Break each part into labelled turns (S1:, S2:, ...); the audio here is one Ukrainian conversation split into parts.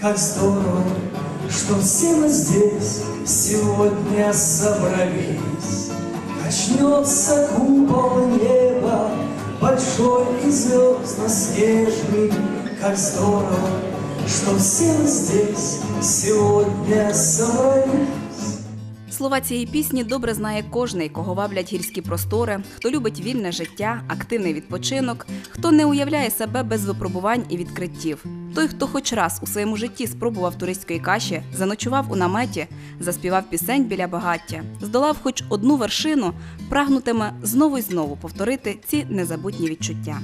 S1: Как здорово, что все мы здесь Сегодня собрались. Качнется купол неба Большой и звездно-снежный Как здорово, что все мы здесь Сегодня собрались
S2: Слова цієї пісні добре знає кожний, кого ваблять гірські простори, хто любить вільне життя, активний відпочинок, хто не уявляє себе без випробувань і відкриттів. Той, хто хоч раз у своєму житті спробував туристської каші, заночував у наметі, заспівав пісень біля багаття, здолав хоч одну вершину, прагнутиме знову й знову повторити ці незабутні відчуття.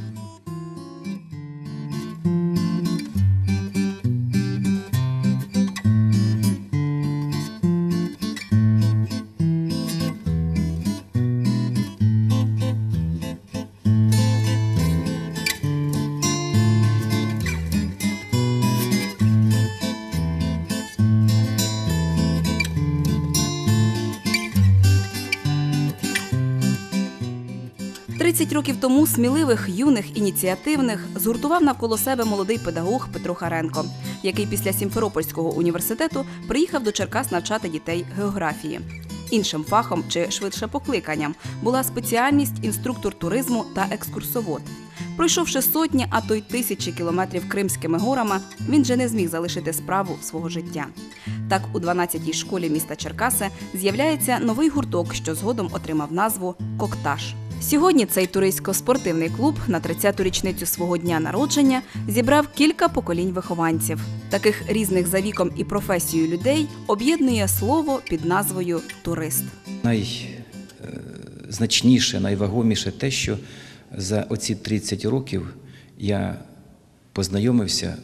S2: Тридцять років тому сміливих, юних, ініціативних згуртував навколо себе молодий педагог Петро Харенко, який після Сімферопольського університету приїхав до Черкас навчати дітей географії. Іншим фахом чи швидше покликанням була спеціальність інструктор туризму та екскурсовод. Пройшовши сотні, а то й тисячі кілометрів Кримськими горами, він вже не зміг залишити справу свого життя. Так, у 12-й школі міста Черкаси з'являється новий гурток, що згодом отримав назву Коктаж. Сьогодні цей туристсько-спортивний клуб на 30-ту річницю свого дня народження зібрав кілька поколінь вихованців. Таких різних за віком і професією людей об'єднує слово під назвою турист.
S3: найзначніше, найвагоміше те, що за оці 30 років я познайомився,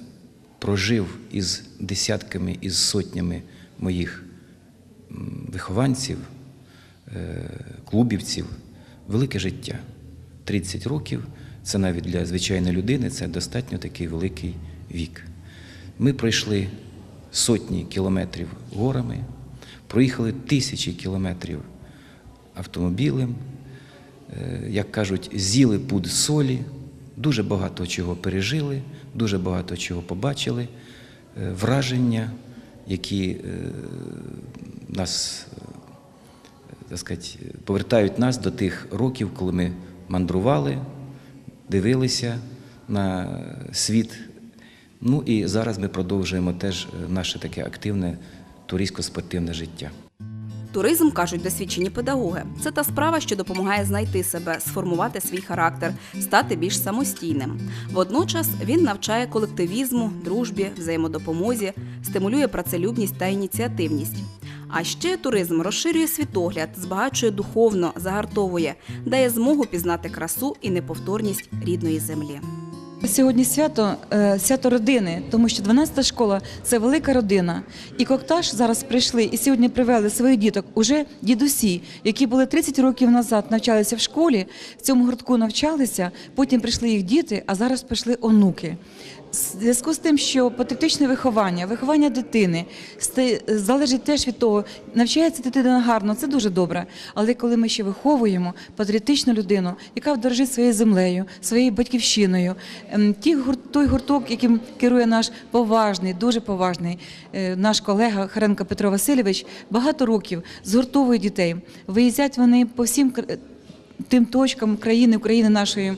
S3: прожив із десятками, із сотнями моїх вихованців, е, клубівців, велике життя. 30 років це навіть для звичайної людини це достатньо такий великий вік. Ми пройшли сотні кілометрів горами, проїхали тисячі кілометрів автомобілем, е, як кажуть, з'їли пуд солі, дуже багато чого пережили, дуже багато чого побачили, е, враження, які е, нас так сказати, повертають нас до тих років, коли ми мандрували, дивилися на світ. Ну і зараз ми продовжуємо теж е, наше таке активне туристсько-спортивне життя.
S2: Туризм кажуть досвідчені педагоги. Це та справа, що допомагає знайти себе, сформувати свій характер, стати більш самостійним. Водночас він навчає колективізму, дружбі, взаємодопомозі, стимулює працелюбність та ініціативність. А ще туризм розширює світогляд, збагачує духовно, загартовує, дає змогу пізнати красу і неповторність рідної землі.
S4: Сьогодні свято е, свято родини, тому що 12-та школа це велика родина. І коктаж зараз прийшли і сьогодні привели своїх діток уже дідусі, які були 30 років назад, навчалися в школі, в цьому гуртку навчалися. Потім прийшли їх діти, а зараз прийшли онуки. Зв'язку з тим, що патріотичне виховання, виховання дитини залежить теж від того, навчається дитина гарно, це дуже добре. Але коли ми ще виховуємо патріотичну людину, яка дорожить своєю землею, своєю батьківщиною, ем, ті той гурток, яким керує наш поважний, дуже поважний е, наш колега Харенко Петро Васильович, багато років згуртовує дітей. Виїздять вони по всім тим точкам країни, України нашої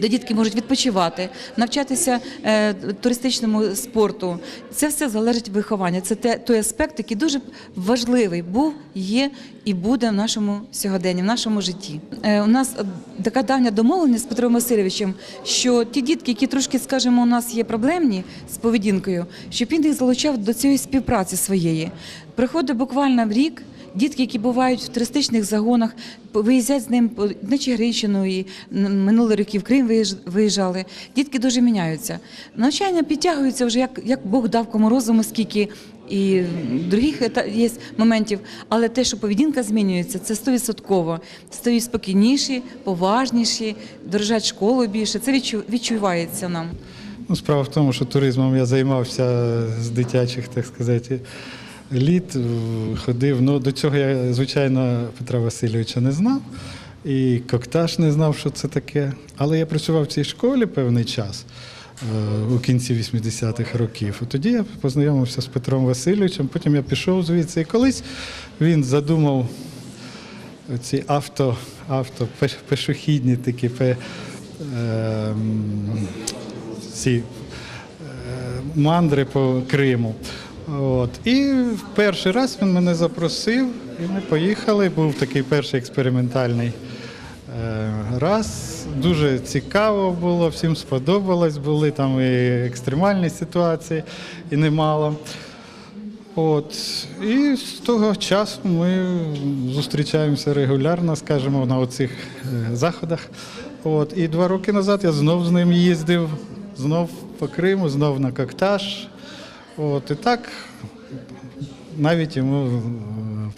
S4: де дітки можуть відпочивати, навчатися е, туристичному спорту. Це все залежить від виховання. Це те, той аспект, який дуже важливий був, є і буде в нашому сьогоденні, в нашому житті. Е, у нас е, така давня домовленість з Петром Васильовичем, що ті дітки, які трошки, скажімо, у нас є проблемні з поведінкою, щоб він їх залучав до цієї співпраці своєї. Приходить буквально в рік. Дітки, які бувають в туристичних загонах, виїздять з ним на Чигиринщину і н- минулий рік і в Крим виїж- виїжджали. Дітки дуже міняються. Навчання підтягується вже як, як Бог дав кому розуму, скільки і других є моментів, але те, що поведінка змінюється, це стовідсотково. Стають спокійніші, поважніші, дорожать школу більше. Це відчу- відчувається нам.
S5: Ну, справа в тому, що туризмом я займався з дитячих, так сказати, літ, е, ходив. Ну, до цього я, звичайно, Петра Васильовича не знав, і коктаж не знав, що це таке. Але я працював в цій школі певний час. е, У кінці 80-х років. Тоді я познайомився з Петром Васильовичем, потім я пішов звідси. І колись він задумав ці авто, авто пеш- пешохідні такі пе, ем, ці е, мандри по Криму. От. І в перший раз він мене запросив, і ми поїхали. Був такий перший експериментальний е, раз. Дуже цікаво було, всім сподобалось. Були там і екстремальні ситуації, і немало. От. І з того часу ми зустрічаємося регулярно, скажімо, на оцих е, заходах. От. І два роки назад я знов з ним їздив, знов по Криму, знов на Коктаж. От. І так навіть йому е,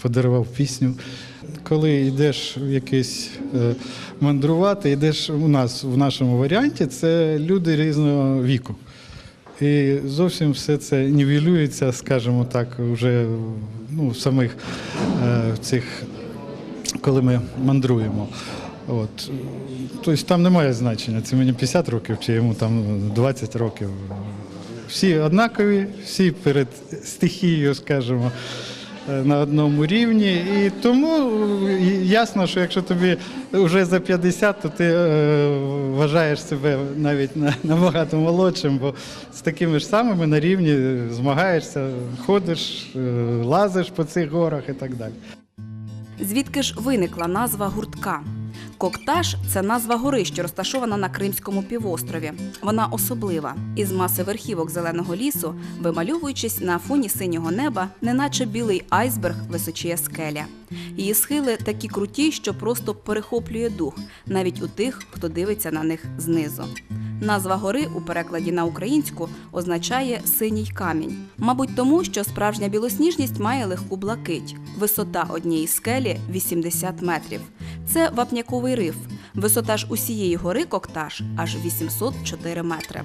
S5: подарував пісню. Коли йдеш в якесь е, мандрувати, йдеш у нас в нашому варіанті, це люди різного віку. І зовсім все це нівелюється, скажімо так, вже ну, в самих е, цих, коли ми мандруємо. От. Тобто там немає значення, це мені 50 років чи йому там 20 років. Всі однакові, всі перед стихією, скажімо, е, на одному рівні. І тому е, ясно, що якщо тобі вже за 50, то ти е, вважаєш себе навіть набагато молодшим, бо з такими ж самими на рівні змагаєшся, ходиш, лазиш по цих горах і так далі.
S2: Звідки ж виникла назва гуртка? Коктаж це назва гори, що розташована на Кримському півострові. Вона особлива. Із маси верхівок зеленого лісу, вимальовуючись на фоні синього неба, неначе білий айсберг височіє скеля. Її схили такі круті, що просто перехоплює дух, навіть у тих, хто дивиться на них знизу. Назва гори у перекладі на українську означає синій камінь. Мабуть, тому що справжня білосніжність має легку блакить. Висота однієї скелі 80 метрів. Це вапняковий риф. Висота ж усієї гори Кокташ аж 804 метри.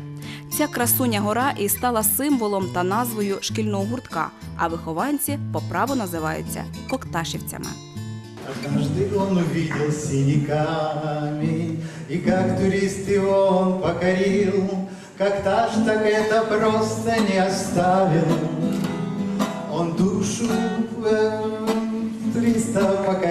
S2: Ця красуня гора і стала символом та назвою шкільного гуртка, а вихованці по праву називаються кокташівцями.
S6: Однажды он увидел синий камень, И как турист его он покорил, Как та ж так это просто не оставил. Он душу э, туриста покорил.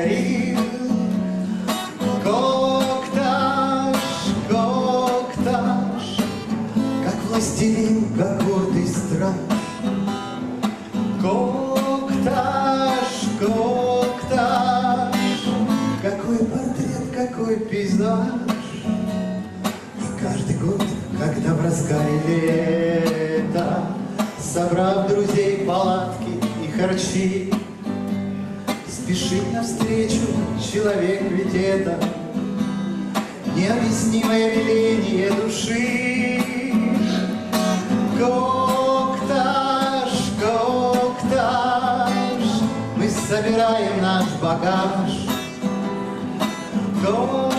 S6: Разгаре лета, Собрав друзей палатки и харчи, Спешит навстречу человек ведь это Необъяснимое веление души. Кокташ, кокташ, мы собираем наш багаж. Кокташ,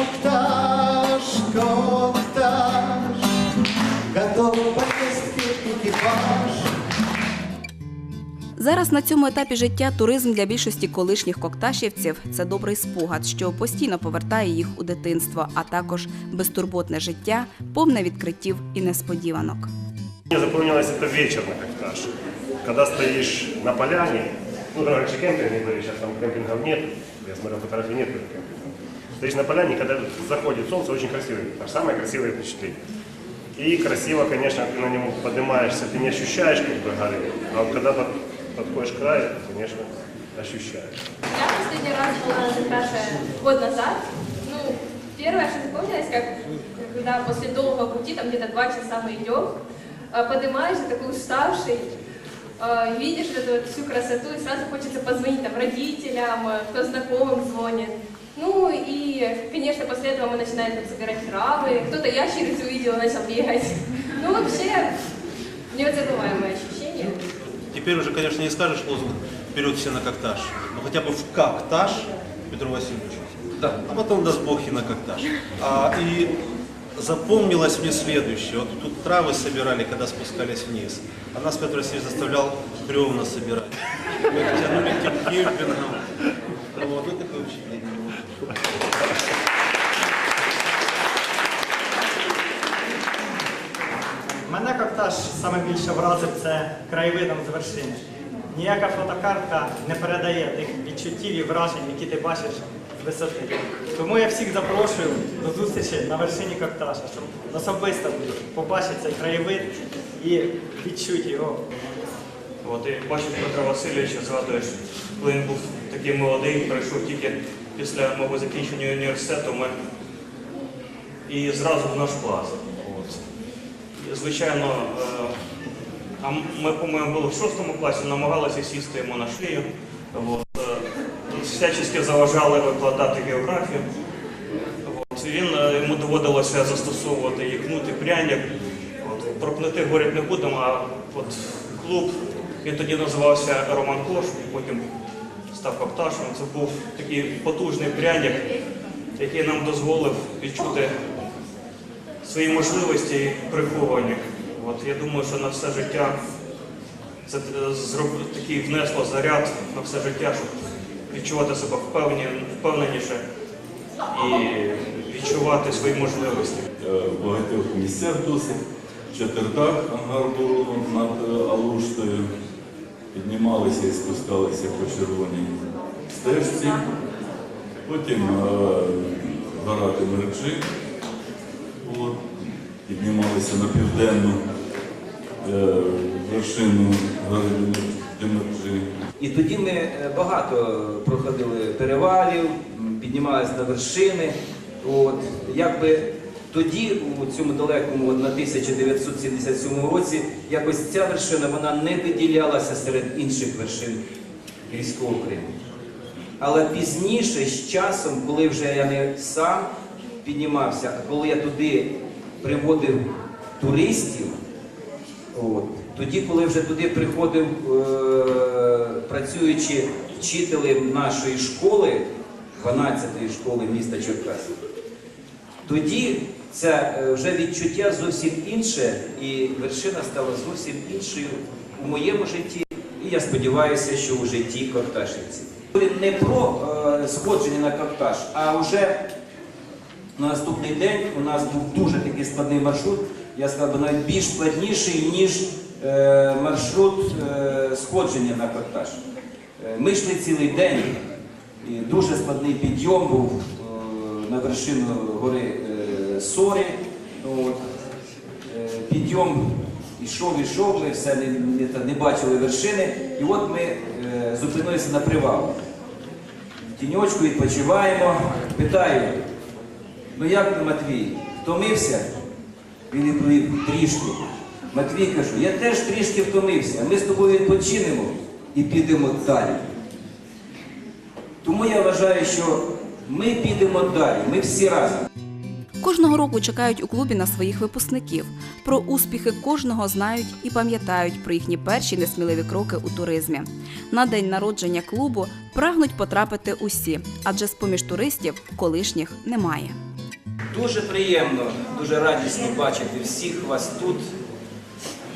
S2: Зараз на цьому етапі життя туризм для більшості колишніх кокташівців це добрий спогад, що постійно повертає їх у дитинство, а також безтурботне життя, повне відкриттів і несподіванок.
S7: Мне запомнилось это вечер на Кокташ. Когда стоишь на поляне, ну раньше кемпинги были, сейчас там кемпингов нет, я смотрел фотографии нет только кемпингов. Стоишь на поляне, когда заходит солнце, очень красивый, Кокташ, самое красивое впечатление. И красиво, конечно, ты на нем поднимаешься, ты не ощущаешь как бы горы, а вот когда под- подходишь к краю, конечно, ощущаешь.
S8: Я последний раз была на Каше год назад. Ну, первое, что запомнилось, как когда после долгого пути, там где-то два часа мы идем, а, поднимаешься такой уставший, э, видишь эту всю красоту, и сразу хочется позвонить там родителям, э, кто знакомым звонит. Ну и, конечно, после этого мы начинаем там собирать травы, кто-то ящериц увидел начал бегать. Ну вообще, неотзываемые ощущения.
S9: Теперь уже, конечно, не скажешь лозунг «Вперед все на коктаж», но хотя бы в коктаж Петру Васильевичу.
S10: Да.
S9: А потом даст Бог и на коктаж. А, и запомнилось мне следующее. Вот тут травы собирали, когда спускались вниз. А нас Петр Васильевич заставлял бревна собирать. Мы тянули к тем кемпингам. Вот, вот такое впечатление
S11: Мене коктаж саме більше вразив це краєвидом з вершини. Ніяка фотокартка не передає тих відчуттів і вражень, які ти бачиш з висоти. Тому я всіх запрошую до зустрічі на вершині коктажа, щоб особисто побачити цей краєвид і відчути його.
S12: От і бачиш Петра Васильовича, згадуєш, коли він був такий молодий, прийшов тільки після мого закінчення університету, ми і зразу в наш клас. Звичайно, е, а ми, по-моєму, були в шостому класі, намагалися сісти йому на шию. От. е, Всячески заважали викладати географію. От. Він, е, йому доводилося застосовувати ікнути пряник. От. Про кнути говорити не будемо, а от клуб, він тоді називався Роман Кош, потім став Копташем. Це був такий потужний пряник, який нам дозволив відчути свої можливості приховані. От я думаю, що на все життя це е, такий внесло заряд на все життя, щоб відчувати себе впевнені, впевненіше і відчувати свої можливості.
S13: Е, в багатьох місцях досить. Четвертак ангар було над е, Алуштою. Піднімалися і спускалися по червоній стежці. Потім гора Темирджи. Піднімалися на південну е, вершину гори Темирджи.
S10: І тоді ми е, багато проходили перевалів, піднімалися на вершини. От, якби тоді, у цьому далекому на 1977 році, якось ця вершина вона не виділялася серед інших вершин гірського Криму. Але пізніше, з часом, коли вже я не сам піднімався, а коли я туди приводив туристів, От. Тоді, коли вже туди приходив, е- працюючи вчителем нашої школи, 12-ї школи міста Черкаси, тоді це вже відчуття зовсім інше, і вершина стала зовсім іншою у моєму житті, і я сподіваюся, що у житті кокташівців. Не про е, сходження на кокташ, а вже на наступний день у нас був дуже такий складний маршрут, я сказав би навіть більш складніший, ніж е, маршрут е, сходження на коктаж. Е, Ми йшли цілий день, і дуже складний підйом був е, на вершину гори е, Сорі. От. Е, Підйом ішов, ішов, ми все не, не, не бачили вершини. І от ми е, зупинилися на привал. В тіньочку відпочиваємо. Питаю, Ну як ти, Матвій, втомився? Він відповів трішки. Матвій кажу, я теж трішки втомився, ми з тобою відпочинемо і підемо далі. Тому я вважаю, що ми підемо далі, ми всі разом.
S2: Кожного року чекають у клубі на своїх випускників. Про успіхи кожного знають і пам'ятають про їхні перші несміливі кроки у туризмі. На день народження клубу прагнуть потрапити усі, адже з-поміж туристів колишніх немає.
S10: Дуже приємно, дуже радісно бачити всіх вас тут.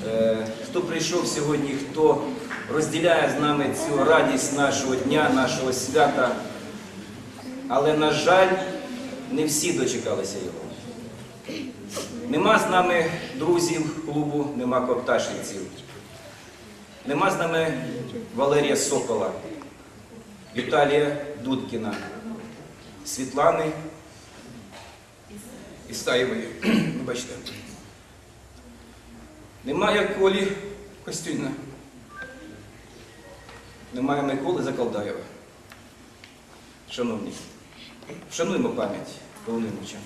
S10: Е, Хто прийшов сьогодні, хто розділяє з нами цю радість нашого дня, нашого свята. Але, на жаль, не всі дочекалися його. Нема з нами друзів клубу, нема копташівців. Нема з нами Валерія Сокола, Віталія Дудкіна, Світлани Істаєвої. Вибачте. Немає Колі Костюйна. Немає Миколи Заколдаєва. Шановні, шануємо пам'ять головним Володимировича.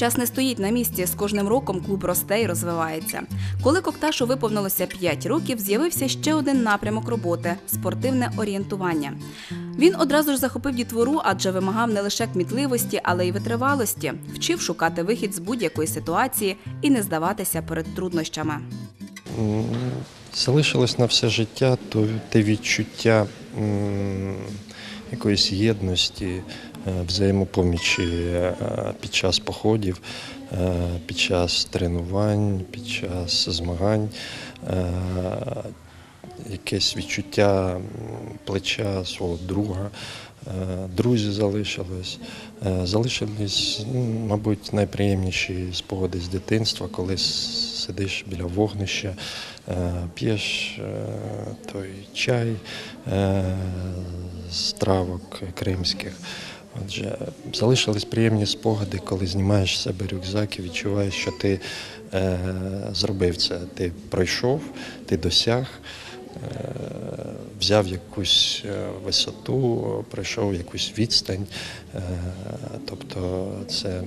S2: Час не стоїть на місці. З кожним роком клуб росте і розвивається. Коли Кокташу виповнилося 5 років, з'явився ще один напрямок роботи спортивне орієнтування. Він одразу ж захопив дітвору, адже вимагав не лише кмітливості, але й витривалості, вчив шукати вихід з будь-якої ситуації і не здаватися перед труднощами.
S14: Залишилось на все життя то те відчуття якоїсь єдності, взаємопомічі е, під час походів, е, під час тренувань, під час змагань, е, якесь відчуття плеча свого друга. Е, Друзі залишились. Е, Залишились, ну, мабуть, найприємніші спогади з дитинства, коли сидиш біля вогнища, е, п'єш е, той чай е, з травок кримських. Отже, залишились приємні спогади, коли знімаєш з себе рюкзак і відчуваєш, що ти е, зробив це. Ти пройшов, ти досяг е, взяв якусь е, висоту, пройшов якусь відстань. Е, Тобто це,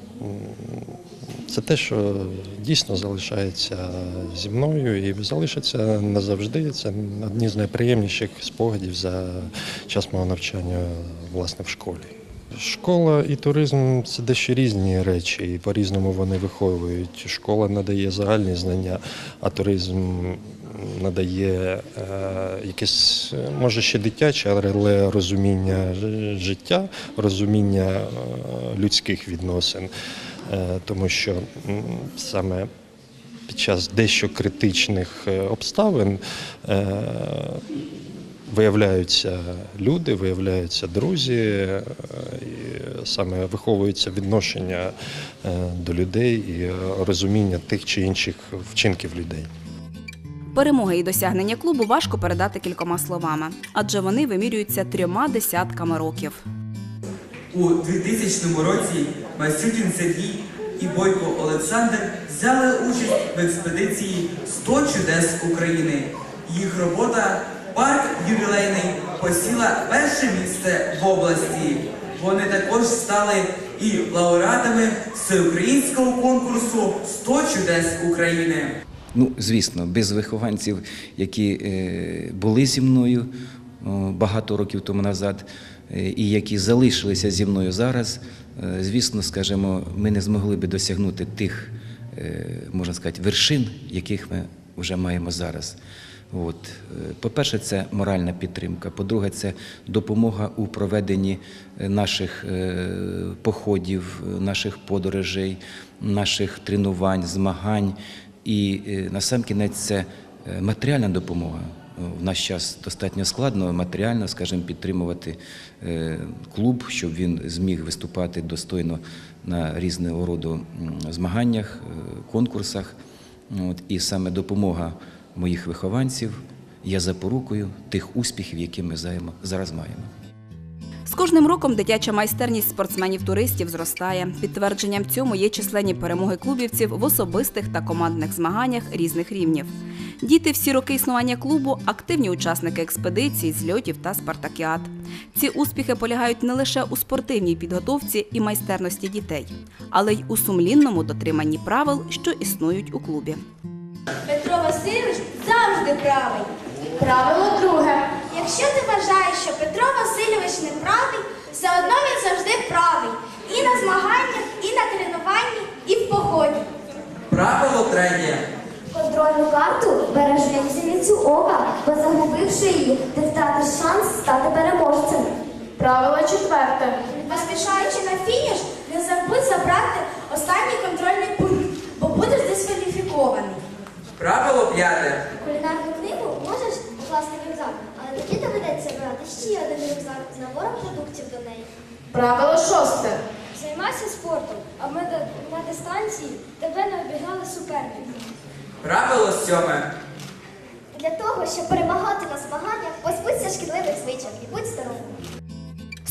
S14: це те, що дійсно залишається зі мною і залишиться назавжди. Це одні з найприємніших спогадів за час мого навчання власне в школі. Школа і туризм це дещо різні речі, і по-різному вони виховують. Школа надає загальні знання, а туризм надає е, якесь, може ще дитяче, але розуміння життя, розуміння е, людських відносин. Е, тому що саме під час дещо критичних е, обставин е, виявляються люди, виявляються друзі, е, і саме виховується відношення е, до людей і розуміння тих чи інших вчинків людей.
S2: Перемоги і досягнення клубу важко передати кількома словами, адже вони вимірюються трьома десятками років.
S15: У 2000 році Масютін Сергій і Бойко Олександр взяли участь в експедиції «100 чудес України. Їх робота Парк ювілейний посіла перше місце в області. Вони також стали і лауреатами всеукраїнського конкурсу «100 чудес України.
S3: Ну, звісно, без вихованців, які е, були зі мною багато років тому назад, е, і які залишилися зі мною зараз, е, звісно, скажімо, ми не змогли би досягнути тих, е, можна сказати, вершин, яких ми вже маємо зараз. От. е, По-перше, це моральна підтримка. По-друге, це допомога у проведенні е, наших е, походів, наших подорожей, наших тренувань, змагань. І насамкінець це матеріальна допомога. В наш час достатньо складно матеріально, скажімо, підтримувати клуб, щоб він зміг виступати достойно на різного роду змаганнях, конкурсах. От, і саме допомога моїх вихованців є запорукою тих успіхів, які ми зараз маємо.
S2: З кожним роком дитяча майстерність спортсменів-туристів зростає. Підтвердженням цьому є численні перемоги клубівців в особистих та командних змаганнях різних рівнів. Діти всі роки існування клубу активні учасники експедицій, зльотів та спартакіад. Ці успіхи полягають не лише у спортивній підготовці і майстерності дітей, але й у сумлінному дотриманні правил, що існують у клубі.
S16: Васильович завжди правий. Правило друге. Якщо ти вважаєш, що Петро Васильович не правий, все одно він завжди правий. І на змаганнях, і на тренуванні, і в поході.
S15: Правило третє.
S16: Контрольну карту береш як зіницю ока, бо загубивши її, ти втратиш шанс стати переможцем. Правило четверте. Поспішаючи на фініш, не забудь забрати останній контрольний пункт, бо будеш дискваліфікований.
S15: Правило п'яте.
S16: Кулінарну книгу можеш покласти в рюкзак, але тоді доведеться брати ще один рюкзак з набором продуктів до неї.
S8: Правило шосте.
S16: Займайся спортом, а ми на дистанції тебе не обігнали суперники.
S15: Правило сьоме.
S16: Для того, щоб перемагати на змаганнях, позбудься шкідливих звичок і будь здоровим.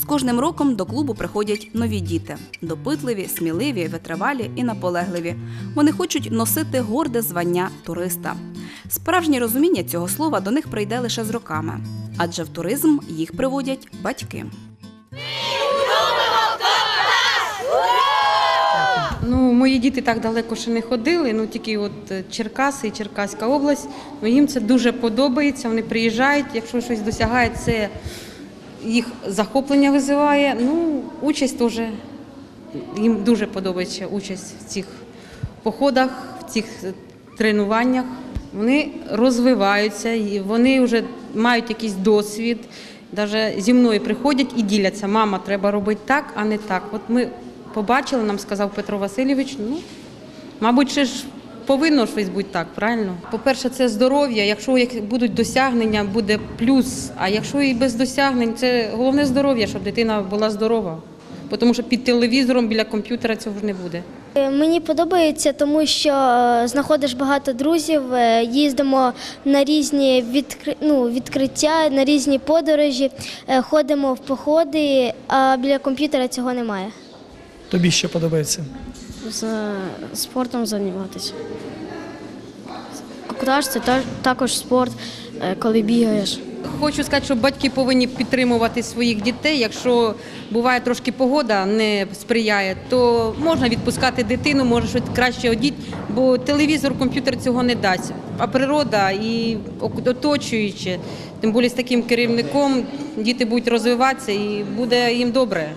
S2: З кожним роком до клубу приходять нові діти допитливі, сміливі, витривалі і наполегливі. Вони хочуть носити горде звання туриста. Справжнє розуміння цього слова до них прийде лише з роками, адже в туризм їх приводять батьки.
S17: Ну, мої діти так далеко ще не ходили, ну тільки от е, Черкаси і Черкаська область. Ну, їм це дуже подобається. Вони приїжджають, якщо щось досягають, це їх захоплення визиває. Ну, участь теж їм дуже подобається участь в цих походах, в цих тренуваннях. Вони розвиваються, і вони вже мають якийсь досвід. Навіть зі мною приходять і діляться. Мама, треба робити так, а не так. От ми побачили, нам сказав Петро Васильович. Ну, мабуть, ще ж повинно щось бути так, правильно? По-перше, це здоров'я. Якщо як будуть досягнення, буде плюс. А якщо і без досягнень, це головне здоров'я, щоб дитина була здорова. Тому що під телевізором біля комп'ютера цього ж не буде.
S16: Е, Мені подобається, тому що е, знаходиш багато друзів, е, їздимо на різні відкри... ну, відкриття, на різні подорожі, ходимо в походи, а біля комп'ютера цього немає.
S1: Тобі що подобається?
S18: З спортом займатися. Коктаж це та- також спорт, е, коли бігаєш.
S17: Хочу сказати, що батьки повинні підтримувати своїх дітей. Якщо буває трошки погода не сприяє, то можна відпускати дитину, може щось краще одіть, бо телевізор, комп'ютер цього не дасть. А природа і оточуючи, тим більше з таким керівником, діти будуть розвиватися і буде їм добре.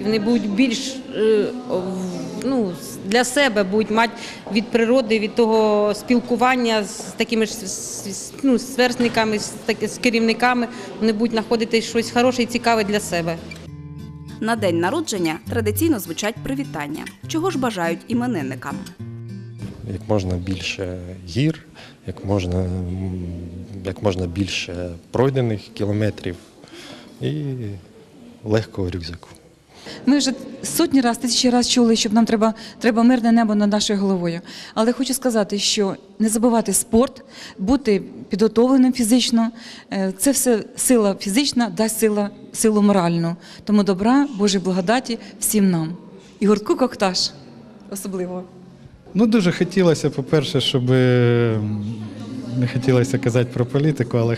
S17: І вони будуть більш е, в- ну, для себе будуть мати від природи, від того спілкування з такими ж ну, сверстниками, з, так- з керівниками. Вони будуть знаходити щось хороше і цікаве для себе.
S2: На день народження традиційно звучать привітання. Чого ж бажають іменинникам?
S14: Як можна більше гір, як можна, як можна більше пройдених кілометрів і легкого рюкзаку.
S4: Ми вже сотні разів, тисячі разів чули, що нам треба, треба мирне небо над нашою головою. Але хочу сказати, що не забувати спорт, бути підготовленим фізично. Е, Це все сила фізична, дасть сила, силу моральну. Тому добра, Божої благодаті всім нам. І гуртку Кокташ особливо.
S5: Ну, дуже хотілося, по-перше, щоб е, не хотілося казати про політику, але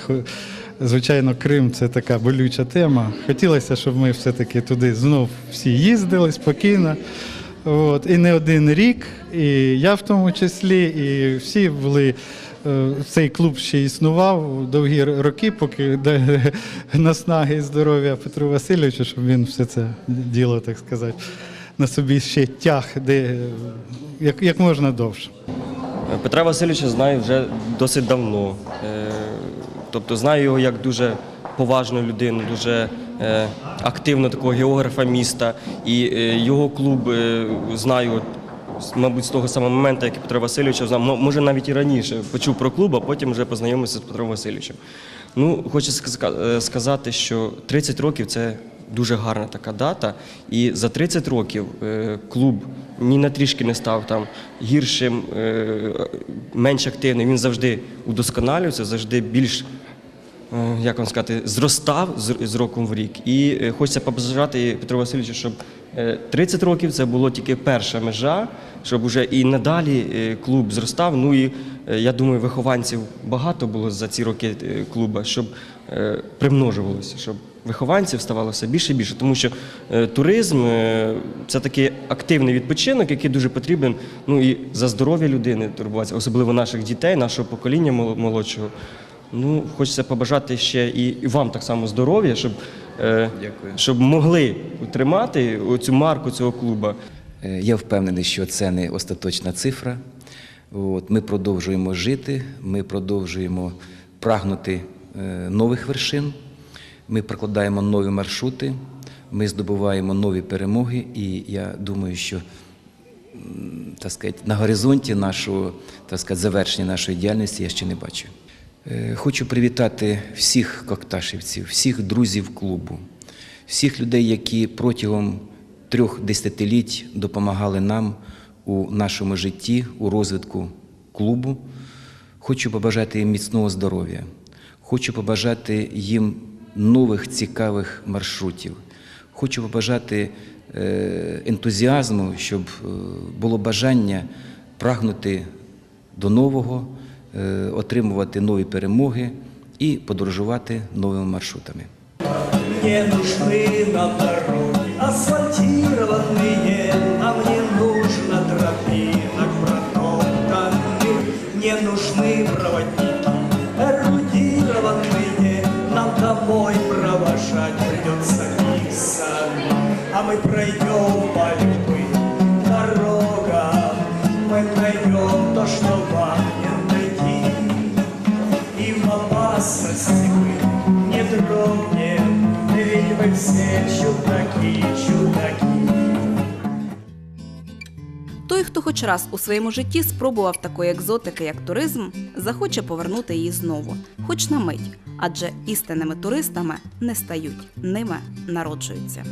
S5: звичайно, Крим це така болюча тема. Хотілося, щоб ми все-таки туди знов всі їздили спокійно. От, і не один рік, і я в тому числі, і всі були. е, Цей клуб ще існував довгі роки, поки наснаги і здоров'я Петру Васильовичу, щоб він все це діло, так сказати, на собі ще тяг, де як, як можна довше.
S19: Петра Васильовича знаю вже досить давно. Тобто знаю його як дуже поважну людину, дуже е, активного такого географа міста. І е, його клуб е, знаю, мабуть, з того самого моменту, як і Петра Васильовича знав, може навіть і раніше почув про клуб, а потім вже познайомився з Петром Васильовичем. Ну, хочу е, сказати, що 30 років це дуже гарна така дата. І за 30 років клуб ні на трішки не став там гіршим, менш активним. Він завжди удосконалювався, завжди більш. Е, Як вам сказати, зростав з, роком в рік. І е, хочеться побажати Петру Васильовичу, щоб е, 30 років це було тільки перша межа, щоб уже і надалі е, клуб зростав. Ну і е, я думаю, вихованців багато було за ці роки е, клуба, щоб е, примножувалося, щоб вихованців ставало все більше і більше. Тому що е, туризм е, це такий активний відпочинок, який дуже потрібен ну, і за здоров'я людини турбуватися, особливо наших дітей, нашого покоління мол- молодшого. Ну, хочеться побажати ще і вам так само здоров'я, щоб, е, щоб могли утримати цю марку цього клуба.
S3: Е, Я впевнений, що це не остаточна цифра. От, ми продовжуємо жити, ми продовжуємо прагнути е, нових вершин, ми прокладаємо нові маршрути, ми здобуваємо нові перемоги, і я думаю, що так сказати, на горизонті нашого так сказати, завершення нашої діяльності я ще не бачу. Е, Хочу привітати всіх кокташівців, всіх друзів клубу, всіх людей, які протягом трьох десятиліть допомагали нам у нашому житті, у розвитку клубу. Хочу побажати їм міцного здоров'я. Хочу побажати їм нових цікавих маршрутів. Хочу побажати е, ентузіазму, щоб е, було бажання прагнути до нового, отримувати нові перемоги і подорожувати новими маршрутами.
S1: Мне нужны на дороге асфальтированные, а мне нужно
S20: тропинок
S2: Той, хто хоч раз у своєму житті спробував такої екзотики, як туризм, захоче повернути її знову, хоч на мить, адже істинними туристами не стають, ними народжуються.